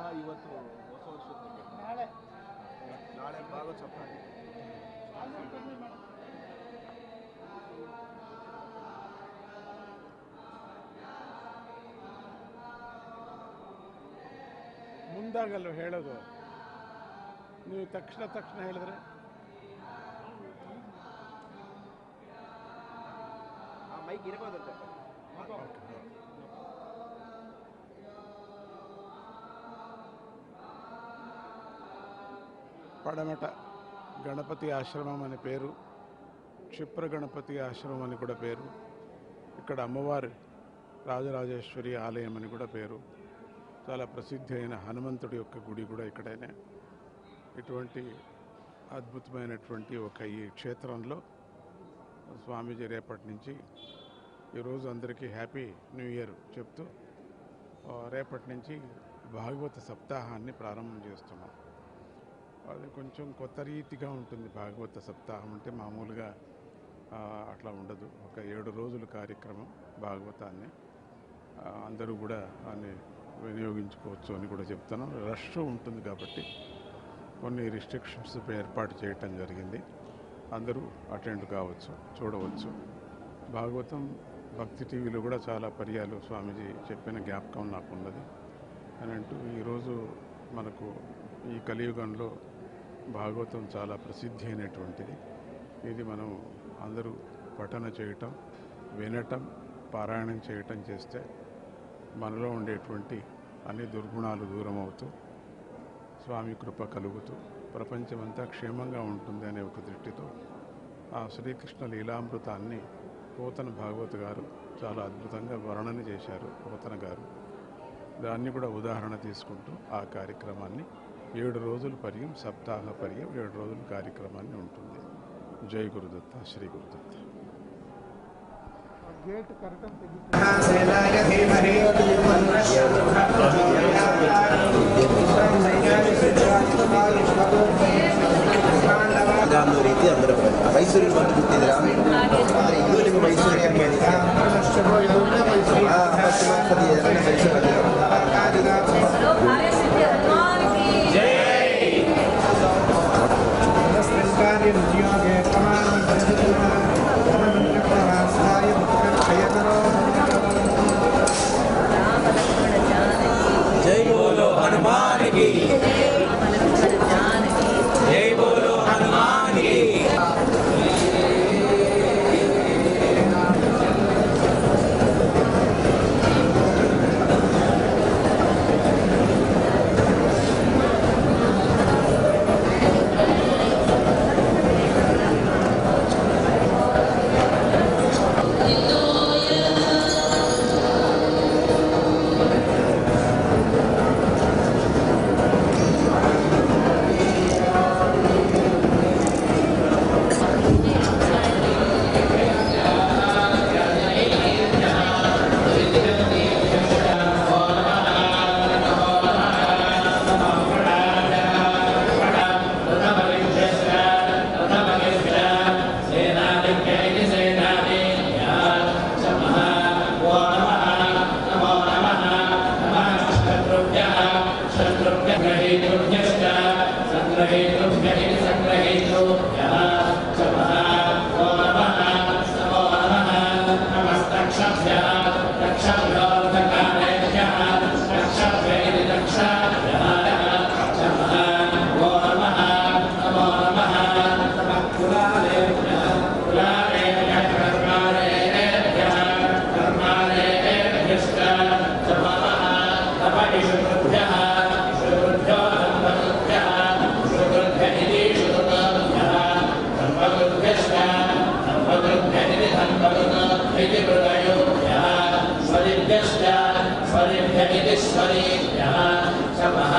ಸಪ್ತಾಹ ಇವತ್ತು ಹೊಸ ವರ್ಷದ ನಾಳೆ. ನಾಳೆ ಭಾಗವತ ಸಪ್ತಾಹ ಮುಂದಾಗಲ್ಲ ಹೇಳೋದು ನೀವು ತಕ್ಷಣ ತಕ್ಷಣ ಹೇಳಿದ್ರೆ? ಆ ಮೈಕ್ ಇರಬಹುದಂತೆ పడమట గణపతి ఆశ్రమం అనే పేరు క్షిప్ర గణపతి ఆశ్రమం అని కూడా పేరు ఇక్కడ అమ్మవారి రాజరాజేశ్వరి ఆలయం అని కూడా పేరు. చాలా ప్రసిద్ధి అయిన హనుమంతుడి యొక్క గుడి కూడా ఇక్కడనే. ఇటువంటి అద్భుతమైనటువంటి ఒక ఈ క్షేత్రంలో స్వామీజీ రేపటి నుంచి ఈరోజు అందరికీ హ్యాపీ న్యూ ఇయర్ చెప్తూ రేపటి నుంచి భాగవత సప్తాహాన్ని ప్రారంభం చేస్తున్నాం. అది కొంచెం కొత్త రీతిగా ఉంటుంది భాగవత సప్తాహం అంటే మామూలుగా అట్లా ఉండదు. ఒక ఏడు రోజుల కార్యక్రమం భాగవతాన్ని. అందరూ కూడా దాన్ని వినియోగించుకోవచ్చు అని కూడా చెప్తాను రష్ ఉంటుంది కాబట్టి కొన్ని రిస్ట్రిక్షన్స్ ఏర్పాటు చేయటం జరిగింది. అందరూ అటెండ్ కావచ్చు చూడవచ్చు. భాగవతం భక్తి టీవీలో కూడా చాలా పర్యాలు స్వామీజీ చెప్పిన జ్ఞాపకం నాకు ఉన్నది. అని అంటూ ఈరోజు మనకు ఈ కలియుగంలో భాగవతం చాలా ప్రసిద్ధి అయినటువంటిది. ఇది మనం అందరూ పఠన చేయటం వినటం పారాయణం చేయటం చేస్తే మనలో ఉండేటువంటి అన్ని దుర్గుణాలు దూరం అవుతూ స్వామి కృప కలుగుతూ ప్రపంచమంతా క్షేమంగా ఉంటుంది అనే ఒక దృష్టితో ఆ శ్రీకృష్ణ లీలామృతాన్ని పోతన భాగవత్ గారు చాలా అద్భుతంగా వర్ణన చేశారు పోతన గారు. దాన్ని కూడా ఉదాహరణ తీసుకుంటూ ఆ కార్యక్రమాన్ని ఏడు రోజుల పర్యం సప్తాహ పర్యం ఏడు రోజుల కార్యక్రమాన్ని ఉంటుంది జై గురుదత్త శ్రీ గురుదత్త గేట్ కరెక్ట్ సేనాయ ధీమహి ಅನ್ನೋ ರೀತಿ ಅಂದ್ರೆ ಮೈಸೂರಿಗೆ ಬಂದು ಬಿಟ್ಟಿದ್ದೀರಾ ಆದರೆ ಇದು ನಿಮ್ಮ ಮೈಸೂರಿಗೆ ಅಂಬೇಡ್ಕ ಪಶ್ಚಿಮ ಕನ್ನಡ जगदिश्वरेभ्यः शमः